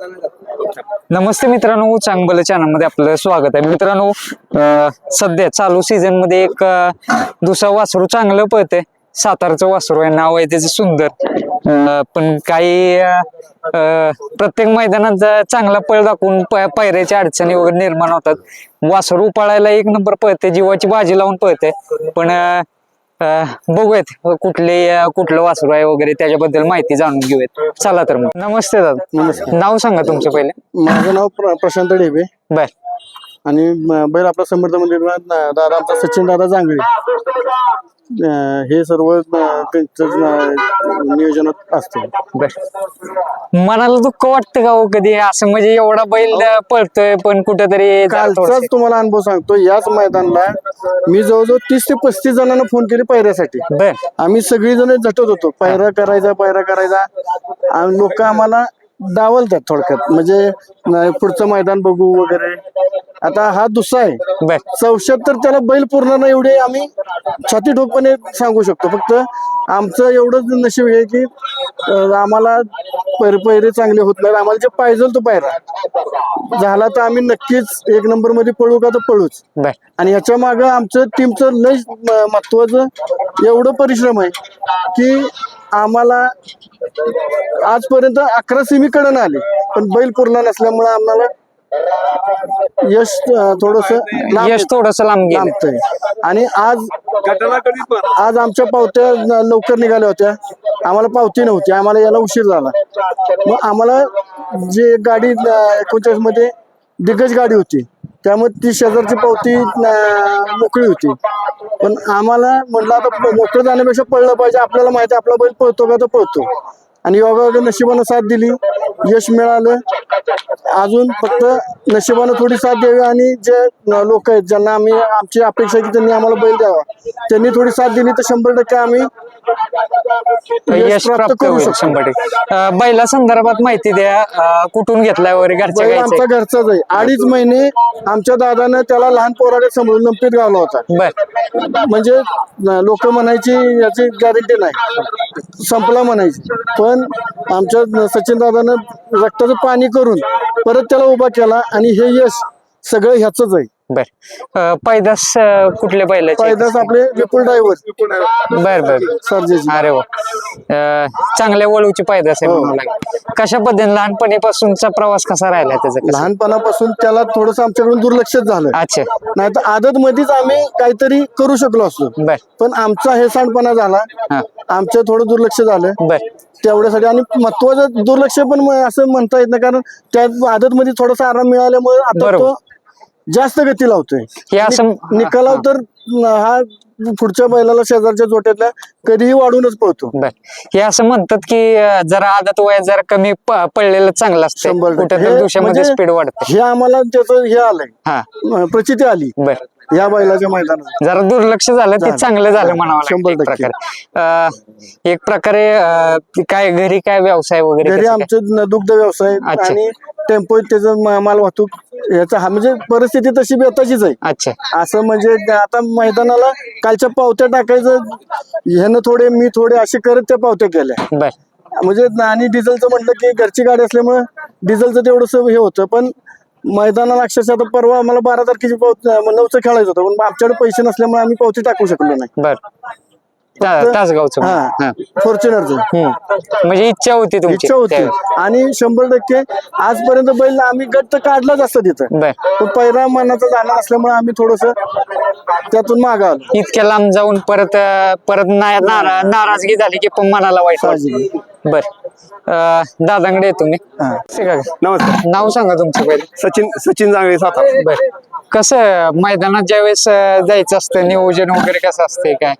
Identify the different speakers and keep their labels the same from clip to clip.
Speaker 1: नमस्ते मित्रांनो चांगबल चॅनलमध्ये आपलं स्वागत आहे. मित्रांनो सध्या चालू सीझनमध्ये एक दुसरा वासरू चांगलं पळतंय. सातारचं वासरू आहे नाव आहे त्याचं सुंदर. पण काही प्रत्येक मैदानात चांगला पळ दाखवून पायऱ्याच्या अडचणी वगैरे निर्माण होतात. वासरू पळायला एक नंबर पळते जीवाची बाजी लावून पळते पण बघूयात कुठले कुठलं वासरू आहे वगैरे त्याच्याबद्दल माहिती जाणून घेऊयात. चला तर मग. नमस्ते दादा.
Speaker 2: नमस्कार.
Speaker 1: नाव सांगा तुमचं पहिले.
Speaker 2: माझं नाव प्र- प्रशांत ढेबे.
Speaker 1: बर.
Speaker 2: आणि बैल आपला समर्थ मंदिर दादा आमचा सचिन दादा जांगळे. हे सर्व ना- नियोजनात असते.
Speaker 1: मनाला दुःख वाटतं का हो कधी? असं म्हणजे एवढा बैल पळतोय पण कुठेतरी
Speaker 2: कालचाच तुम्हाला अनुभव सांगतो याच मैदानला मी जवळजवळ तीस ते पस्तीस जणांना फोन केले पायऱ्यासाठी. आम्ही सगळी जण झटत होतो पायरा करायचा पायरा करायचा. आणि लोक आम्हाला डावलतात थोडक्यात. म्हणजे पुढचं मैदान बघू वगैरे. आता हा दुसरा आहे.
Speaker 1: बर.
Speaker 2: चौशात तर त्याला बैल पूर्ण नाही एवढे आम्ही छाती ठोकपणे सांगू शकतो. फक्त आमचं एवढंच नशीब आहे की अं, आम्हाला पैर पैरे चांगले होत नाही आम्हाला जे पाहिजे तो पायरा. झाला तर आम्ही नक्कीच एक नंबरमध्ये पळू का तर पळूच.
Speaker 1: बर.
Speaker 2: आणि ह्याच्या मागं आमचं टीमचं लय म- महत्वाचं एवढं परिश्रम आहे की आम्हाला आजपर्यंत अकरा सेमी कडन आले. पण बैल पूर्ण नसल्यामुळे आम्हाला यश थोडस
Speaker 1: यश थोडस लांब गेलं.
Speaker 2: लांबतंय आणि आज आज आमच्या पावत्या लवकर निघाल्या होत्या. आम्हाला पावती नव्हती. आम्हाला याला उशीर झाला. मग आम्हाला जे गाडी एकोणचाळीसमध्ये दिग्गज गाडी होती त्यामुळे ती शेजारची पावती मोकळी होती. पण आम्हाला म्हटलं आता मोकळं जाण्यापेक्षा पळलं पाहिजे. आपल्याला माहिती आहे आपला बैल पळतो का तर पळतो. आणि योगा नशिबानं साथ दिली. यश मिळालं. अजून फक्त नशिबानं थोडी साथ द्यावी आणि जे लोक आहेत ज्यांना आम्ही आमची अपेक्षा आहे की त्यांनी आम्हाला बैल द्यावा त्यांनी थोडी साथ दिली तर शंभर टक्के आम्ही
Speaker 1: यश प्राप्त
Speaker 2: करू
Speaker 1: होईल
Speaker 2: शकतो.
Speaker 1: शंभर टक्के. बैला संदर्भात माहिती द्या कुठून घेतलाय वगैरे
Speaker 2: आमचा घरचाच आहे. अडीच महिने आमच्या दादानं त्याला लहान पोराकडे सांभाळून लंपीत गावला होता. म्हणजे लोक म्हणायची याची गॅरंटी नाही. संपला म्हणायची. पण आमच्या सचिन दादानं रक्ताचं पाणी करून परत त्याला उभा केला आणि हे यश सगळं ह्याच आहे.
Speaker 1: बर. पैदास अं, कुठल्या बैलाचे?
Speaker 2: पायदास आपले विपुल ड्रायव्हर
Speaker 1: बर बर.
Speaker 2: सरजेची.
Speaker 1: अरे वा. अं, चांगल्या वळूची पायदास आहे म्हणावं लागेल. कशा पद्धतीने लहानपणीपासूनचा प्रवास कसा राहिला त्याचा? कसा?
Speaker 2: लहानपणापासून त्याला थोडस आमच्याकडून दुर्लक्षच झालं.
Speaker 1: अच्छा.
Speaker 2: नाही तर आदत मध्येच आम्ही काहीतरी करू शकलो असतो.
Speaker 1: बर.
Speaker 2: पण आमचा हे सांडपणा झाला.
Speaker 1: हा.
Speaker 2: आमचं थोडं दुर्लक्ष झालं.
Speaker 1: बर.
Speaker 2: तेवढ्यासाठी आणि महत्वाचं दुर्लक्ष पण म- असं म्हणता येत नाही. कारण त्या आदत मध्ये थोडासा आराम मिळाल्यामुळे आता
Speaker 1: बरोबर.
Speaker 2: तो जास्त गती लावतोय.
Speaker 1: हे असं
Speaker 2: निकालाव तर हा पुढच्या बैलाला शेजारच्या जोट्यातल्या कधीही वाढूनच पळतो.
Speaker 1: बर. हे असं म्हणतात की जरा आदत वयात जरा कमी पडलेलं चांगलं असतं. कुठे दिवसामध्ये
Speaker 2: म्हणजे
Speaker 1: स्पीड वाढते.
Speaker 2: हे आम्हाला त्याचं हे आलंय.
Speaker 1: हा.
Speaker 2: प्रचिती आली.
Speaker 1: बर.
Speaker 2: या बैलाच्या मैदानात.
Speaker 1: जरा दुर्लक्ष झालं ते. चांगलं झालं म्हणावं लागेल एक. प्रकारे. एक प्रकारे काय घरी काय व्यवसाय वगैरे
Speaker 2: घरी? आमचे दुग्ध व्यवसाय. आणि टेम्पो त्याचं मा- माल वाहतूक याचा हा म्हणजे परिस्थिती तशी बेताचीच आहे.
Speaker 1: अच्छा.
Speaker 2: असं म्हणजे आता मैदानाला कालच्या पावत्या टाकायचं ह्यानं थोडे मी थोडे असे करत त्या पावत्या केल्या.
Speaker 1: बर.
Speaker 2: म्हणजे आणि डिझेलचं म्हटलं की घरची गाडी असल्यामुळं डिझेलचं तेवढंसं हे होतं पण मैदानाला अक्षरशः आता परवा आम्हाला बारा तारखेची पावत नऊचं खेळायचं होतं पण आमच्याकडे पैसे नसल्यामुळे आम्ही पावती टाकू शकलो नाही.
Speaker 1: बर. ता- तासगावचं
Speaker 2: हा. फॉर्च्युनरचं
Speaker 1: हम्म. म्हणजे इच्छा होती तुमची
Speaker 2: इच्छा होती
Speaker 1: त्यावेळी.
Speaker 2: आणि शंभर टक्के आजपर्यंत बैल आम्ही गट तर काढलाच असतं तिथं
Speaker 1: बर
Speaker 2: पण पैरा मनाचा जाणार असल्यामुळे आम्ही थोडस त्यातून माग आलो
Speaker 1: इतक्या लांब जाऊन परत अं, परत ना- नारा- नाराजगी झाली की पण मनाला वाईट
Speaker 2: साहजिक
Speaker 1: वाटतं. बर दादांकडे येतो मी.
Speaker 2: हा.
Speaker 1: असं का?
Speaker 3: नमस्कार.
Speaker 1: नाव सांगा तुमचं पहिले.
Speaker 3: सचिन सचिन जांगळे सातारा
Speaker 1: बर. कसं मैदानात ज्यावेळेस अं, जायचं असतं नियोजन वगैरे कसं असते काय?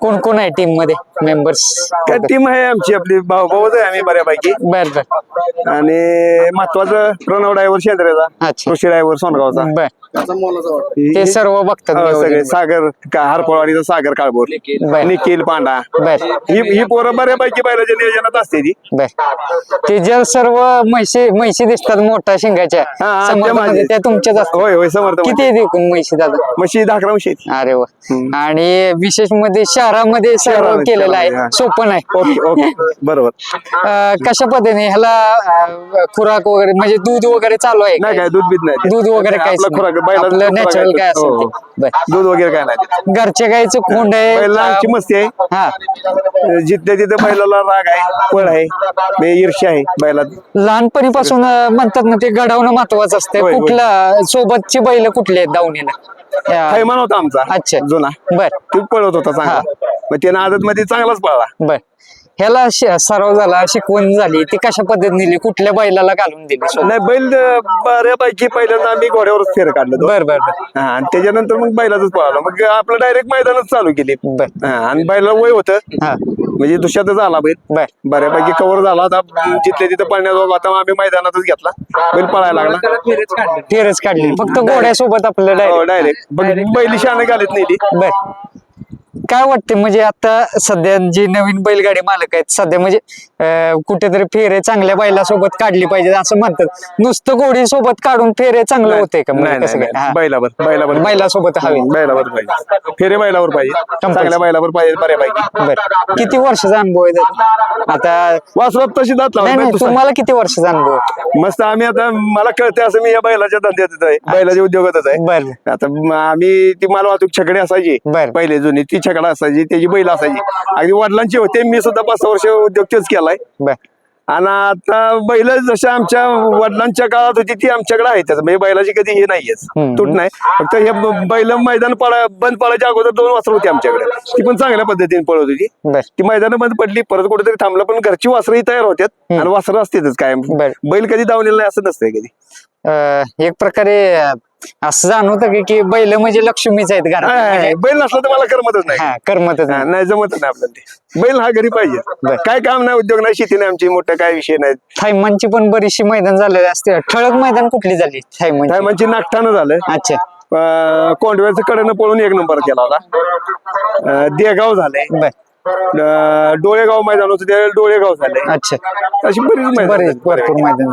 Speaker 1: कोण कोण आहे टीममध्ये मेंबर्स
Speaker 3: काय टीम आहे आमची आपली भाऊ भाऊच आहे आम्ही बऱ्यापैकी.
Speaker 1: बर बर.
Speaker 3: आणि महत्वाचं प्रणव ड्रायव्हर शेंद्रेचा.
Speaker 1: अच्छा.
Speaker 3: कृषी ड्रायव्हर सोनगावचा.
Speaker 1: बर.
Speaker 2: त्याचा मोलाचा वाटा
Speaker 1: ते सर्व बघतात
Speaker 3: सगळे
Speaker 1: नियोजन.
Speaker 3: सागर का हरपळवाडीचा सागर काळभोर
Speaker 1: बर.
Speaker 3: निखिल पांडा
Speaker 1: बर
Speaker 3: ही ही पोरं बऱ्यापैकी बैलाच्या नियोजनात असते ती
Speaker 1: बर ते जे सर्व म्हशी म्हशी दिसतात मोठ्या शिंगाच्या
Speaker 3: हा, हा, त्या
Speaker 1: समोरमध्ये
Speaker 3: माझ्या.
Speaker 1: त्या तुमच्याच असतात
Speaker 3: होय होय समर्थ
Speaker 1: किती आहेत एकूण म्हशी दादा
Speaker 3: म्हशी धाकरा म्हशी आहेत.
Speaker 1: अरे वा
Speaker 3: हम्म.
Speaker 1: आणि विशेषमध्ये शहरामध्ये सर्व
Speaker 3: शहरामध्ये,
Speaker 1: केलेलं आहे
Speaker 3: हा.
Speaker 1: सोपं नाही
Speaker 3: ओके ओके बरोबर
Speaker 1: अं, कशा पद्धतीने ह्याला अं, खुराक वगैरे म्हणजे दूध वगैरे चालू आहे
Speaker 3: नाही
Speaker 1: काय?
Speaker 3: काय दूध बीत नाही
Speaker 1: दूध वगैरे काहीच
Speaker 3: आपला खुराक
Speaker 1: नाही. आपलं नॅचरल काय. असेल
Speaker 3: हो,
Speaker 1: ते. बर.
Speaker 3: दूध वगैरे काय नाही
Speaker 1: घरच्या गाईचं खोंड
Speaker 3: बैलांची
Speaker 1: आहे
Speaker 3: मस्ती आहे.
Speaker 1: हा.
Speaker 3: जिथल्या तिथे बैलाला राग आहे पळ आहे ईर्ष्या आहे बैलात
Speaker 1: लहानपणीपासून अं, म्हणतात ना ते घडवणं महत्वाचं असतं
Speaker 3: होय, होय.
Speaker 1: कुठला सोबतची बैल कुठली आहेत दावणीला
Speaker 3: थैमान होता आमचा
Speaker 1: अच्छा.
Speaker 3: जुना.
Speaker 1: बर.
Speaker 3: तो पळत होता चांगला. मग त्यानं आदत मध्ये चांगलाच पळला.
Speaker 1: बर. ह्याला सराव झाला शिकवण झाली. ती कशा पद्धतीने दिली? कुठल्या बैलाला घालून दिली?
Speaker 3: नाही बैल बऱ्यापैकी पहिल्यांदा आम्ही घोड्यावरच फेर काढलं.
Speaker 1: बर बर बर.
Speaker 3: हा आणि त्याच्यानंतर मग बैलाच पळाला. मग आपलं डायरेक्ट मैदानच चालू केली. हा आणि बैला वय होतं.
Speaker 1: हा.
Speaker 3: म्हणजे दुसऱ्यातच आला बैल. बऱ्यापैकी कव्हर झाला आता जिथल्या तिथं पळण्याजोगा आता आम्ही मैदानातच घेतला. बैल पळायला लागला.
Speaker 1: फेरच काढली. फक्त घोड्यासोबत आपलं
Speaker 3: हो
Speaker 1: डायरेक्ट
Speaker 3: डायरेक्ट बैली शाने घालत नाही
Speaker 1: काय वाटते म्हणजे आता सध्या जे नवीन बैलगाडी मालक आहेत सध्या म्हणजे कुठेतरी फेरे चांगल्या बैलासोबत काढली पाहिजे असं म्हणतात. नुसतं घोडी सोबत काढून फेरे चांगलं होते का म्हणजे कसं काय? हा.
Speaker 3: बैलावर बैलावर.
Speaker 1: बैलासोबत हवे.
Speaker 3: बैलावर पाहिजे. फेरे बैलावर पाहिजे. चांगल्या बैलावर पाहिजे बऱ्यापैकी.
Speaker 1: बर. किती वर्षाचा अनुभव आहे त्याचा? आता
Speaker 3: वासरात तशी दात
Speaker 1: नाही तुम्हाला किती वर्षाचा अनुभव आहे?
Speaker 3: मस्त आम्ही आता मला कळते असं मी या बैलाच्या धंद्यातच आहे बैलाच्या उद्योगातच आहे.
Speaker 1: बर.
Speaker 3: आता म- आम्ही ती माल वाहतूक छकडे असायची.
Speaker 1: बर.
Speaker 3: पहिले जुनी ती छकडा असायची त्याची बैल असायची. अगदी वडिलांची होते मी सुद्धा पाच सहा वर्ष उद्योग तेच केलाय
Speaker 1: बर.
Speaker 3: आणि आता बैल जशा आमच्या वडिलांच्या काळात होती ती आमच्याकडे आहे त्याचं. म्हणजे बैलाची कधी हे नाहीयेच
Speaker 1: हम्म.
Speaker 3: तुट नाही. फक्त हे बैल मैदान पळा बंद पळायच्या अगोदर दोन वासरं होती आमच्याकडे. ती पण चांगल्या पद्धतीने पळत होती ती. मैदान बंद पडली परत कुठेतरी थांबलं पण घरची वासरही तयार होत्यात आणि वासरं असतेच कायम. बैल कधी धावलेलं नाही असं नसतंय कधी.
Speaker 1: एक प्रकारे असं जाणवतं की- की बैल म्हणजे लक्ष्मीच आहेत घरात.
Speaker 3: बैल नसला तर मला करमतच नाही.
Speaker 1: हा करमतच नाही.
Speaker 3: जमत नाही आपल्याला ते. बैल हा घरी पाहिजे. काय काम नाही उद्योग नाही शेती नाही आमची मोठं काय विषय नाही.
Speaker 1: थायमानची पण बरीचशी मैदान झालेली असते. ठळक मैदान कुठली झाली थायमानची
Speaker 3: टायमांची नागठाणं झालं.
Speaker 1: अच्छा.
Speaker 3: अं, कोंडव्याचं कडनं पळून एक नंबर केला होता. देगाव झाले.
Speaker 1: बर.
Speaker 3: अं, डोळेगाव मैदान होतं डोळेगाव झाले.
Speaker 1: अच्छा.
Speaker 3: अशी बरीच
Speaker 1: बरेच भरपूर मैदान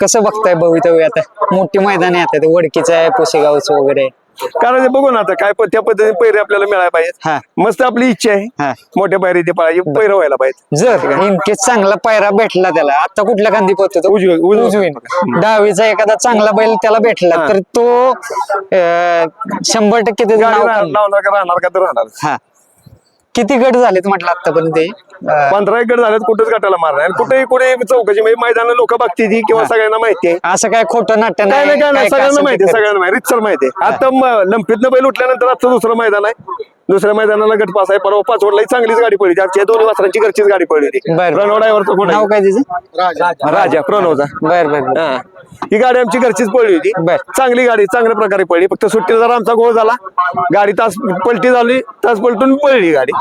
Speaker 1: कसं बघताय भवितव्य आता. मोठी मैदान आहे आता. ते वडकीचं आहे पुसेगावचं वगैरे.
Speaker 3: कारण बघू ना आता काय प- त्या पद्धतीने पैरे आपल्याला मिळायला पाहिजेत.
Speaker 1: हा.
Speaker 3: मस्त आपली इच्छा आहे.
Speaker 1: हा.
Speaker 3: मोठ्या पायरी ते पळायची. पैर व्हायला पाहिजे
Speaker 1: जर इनकेस चांगला पायरा भेटला त्याला. आता कुठल्या गांधी पोहतो तो?
Speaker 3: उजवी- उजवी.
Speaker 1: उजवीन. दहावीचा एखादा चांगला बैल त्याला भेटला तर तो अं, शंभर टक्के त्याचं
Speaker 3: गाडी
Speaker 1: नाव
Speaker 3: राहणार राहणार का तर राहणार.
Speaker 1: हा. किती गट झालेत म्हटलं आतापर्यंत ते? अं,
Speaker 3: पंधरा एक गट झालेत कुठेच गटाला मारणार आणि कुठेही कुठे चौकशी म्हणजे मैदान लोक बघते ती किंवा सगळ्यांना माहिती आहे.
Speaker 1: असं काय खोटं नाट्य
Speaker 3: काय नाही काय नाही
Speaker 1: काय
Speaker 3: सगळ्यांना माहिती
Speaker 1: ते
Speaker 3: आहे सगळ्यांना माहिती रितसर माहिती आहे. आता लंपीतनं बैल उठल्यानंतर आजचं दुसरं मैदान आहे. दुसऱ्या मैदानाला गट पास आहे. परवा पाच वडला चांगलीच गाडी पडली. आमच्या दोन्ही वासरांची घरचीच गाडी पडली होती.
Speaker 1: बरं.
Speaker 3: प्रणव ड्रायव्हरचा कोण
Speaker 1: नाव? काय त्याचं?
Speaker 3: राजा. प्रणवचा.
Speaker 1: बर बर.
Speaker 3: हा. ही गाडी आमची घरचीच पडली होती.
Speaker 1: बर.
Speaker 3: चांगली गाडी चांगल्या प्रकारे पडली. फक्त सुट्टीला जरा आमचा गोळ झाला गाडी तास पलटी झाली तास पलटून पडली गाडी.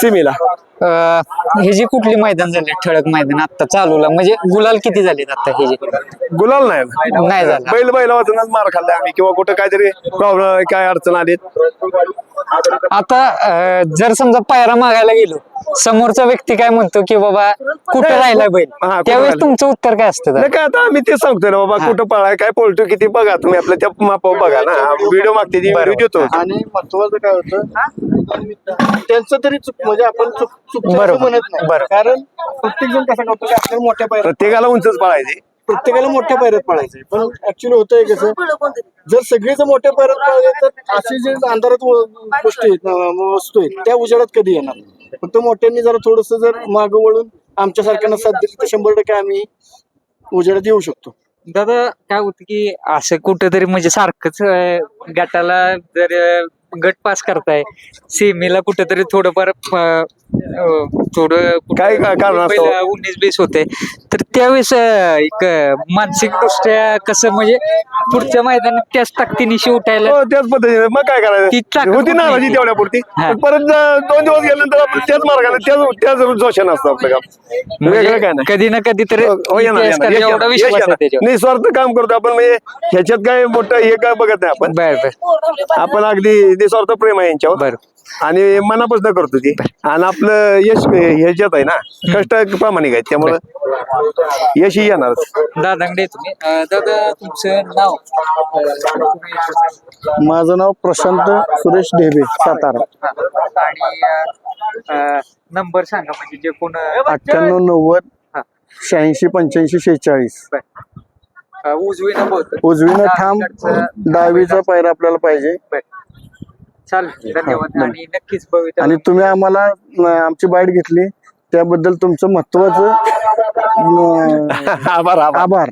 Speaker 3: सिमीला.
Speaker 1: हे जी कुठली मैदान झाले? ठळक मैदान आता चालूला. म्हणजे गुलाल किती झालेत आता हे जे?
Speaker 3: गुलाल नाही
Speaker 1: नाही झाला.
Speaker 3: बैल बैला वाचूनच मार खाल्ला आम्ही किंवा कुठं काहीतरी प्रॉब्लेम काय अडचण आली.
Speaker 1: आता जर समजा पायरा मागायला गेलो समोरचा व्यक्ती काय म्हणतो की बाबा कुठं राहिला बैल?
Speaker 3: हा,
Speaker 1: त्यावेळेस? तुमचं उत्तर काय असतं
Speaker 3: नाही काय आता आम्ही ते सांगतोय ना बाबा कुठं पळाय काय पोल्ट्री किती बघा तुम्ही आपल्या त्या मापावर बघा ना. व्हिडिओ मागते देतो
Speaker 2: आणि महत्वाचं काय होतं त्यांचं तरी चूक म्हणजे आपण चूक चुकतं
Speaker 1: बरोबर,
Speaker 2: असं म्हणत नाही.
Speaker 1: बरोबर.
Speaker 2: कारण प्रत्येक जण कसं करतो की आपल्याला मोठ्या पायऱ्यात
Speaker 3: प्रत्येकाला उंचच पळायचे.
Speaker 2: प्रत्येकाला मोठ्या पायऱ्यात पळायचे. पण ऍक्च्युली होतंय कसं जर सगळे जर मोठ्या पायऱ्यात पळाले तर असे जे अंधारात व- गोष्टी आहेत अं, वस्तू आहेत त्या उजेडात कधी येणार? फक्त मोठ्यांनी जरा थोडस जर मागं वळून आमच्या सारख्यांना साथ दिली तर शंभर टक्के आम्ही उजेडात येऊ शकतो.
Speaker 4: दादा काय होतं की असं कुठेतरी म्हणजे सारखंच अं, गटाला जर अं,
Speaker 1: गट पास करताय. सेमीला कुठेतरी थोडंफार थोडं
Speaker 3: काय कारण असतं?
Speaker 1: उन्नीस बीस होते. तर त्यावेळेस अं, एक मानसिक दृष्ट्या कसं म्हणजे पुढच्या मैदानात त्याच ताकदीनिशी उठायला
Speaker 3: हो त्याच पद्धतीने. मग काय
Speaker 1: ती
Speaker 3: करायचं होती ना माझी? तेवढ्या पुरती
Speaker 1: हा.
Speaker 3: परत दोन दिवस गेल्यानंतर आपण त्याच मार्गाने त्याच त्याच जोशाने असतं आपलं काम. वेगळं काय
Speaker 1: म्हणजे
Speaker 3: नाही.
Speaker 1: कधी ना कधी तर
Speaker 3: हो, येणार, यश
Speaker 1: एवढा
Speaker 3: येणार, यश
Speaker 1: विश्वास आहे
Speaker 3: येणार.
Speaker 1: त्याच्यावर
Speaker 3: निस्वार्थ काम करतो आपण म्हणजे ह्याच्यात काय मोठं हे काय बघत नाही आपण.
Speaker 1: बर बर.
Speaker 3: आपण अगदी निस्वार्थ प्रेम आहे यांच्यावर.
Speaker 1: बर.
Speaker 3: आणि मनापासून करतो ती. आणि आपलं यश ह्याच्यात आहे ना कष्ट प्रामाणिक आहेत त्यामुळं यशही येणारच
Speaker 1: दादांकडे तुम्ही. दादा तुमचं नाव?
Speaker 2: माझं नाव प्रशांत सुरेश ढेबे सातारा.
Speaker 1: आणि नंबर सांगा म्हणजे जे कोण
Speaker 2: अठ्ठ्याण्णव नव्वद. शहाऐंशी पंच्याऐंशी शेहेचाळीस.
Speaker 1: उजवीनं
Speaker 2: उजवीनं ठाम डावीचा पायरा आपल्याला पाहिजे.
Speaker 1: चालेल. धन्यवाद आणि नक्कीच
Speaker 2: आणि तुम्ही आम्हाला आमची बाईट घेतली. त्याबद्दल तुमचं महत्वाचं
Speaker 3: आभार.
Speaker 2: आभार.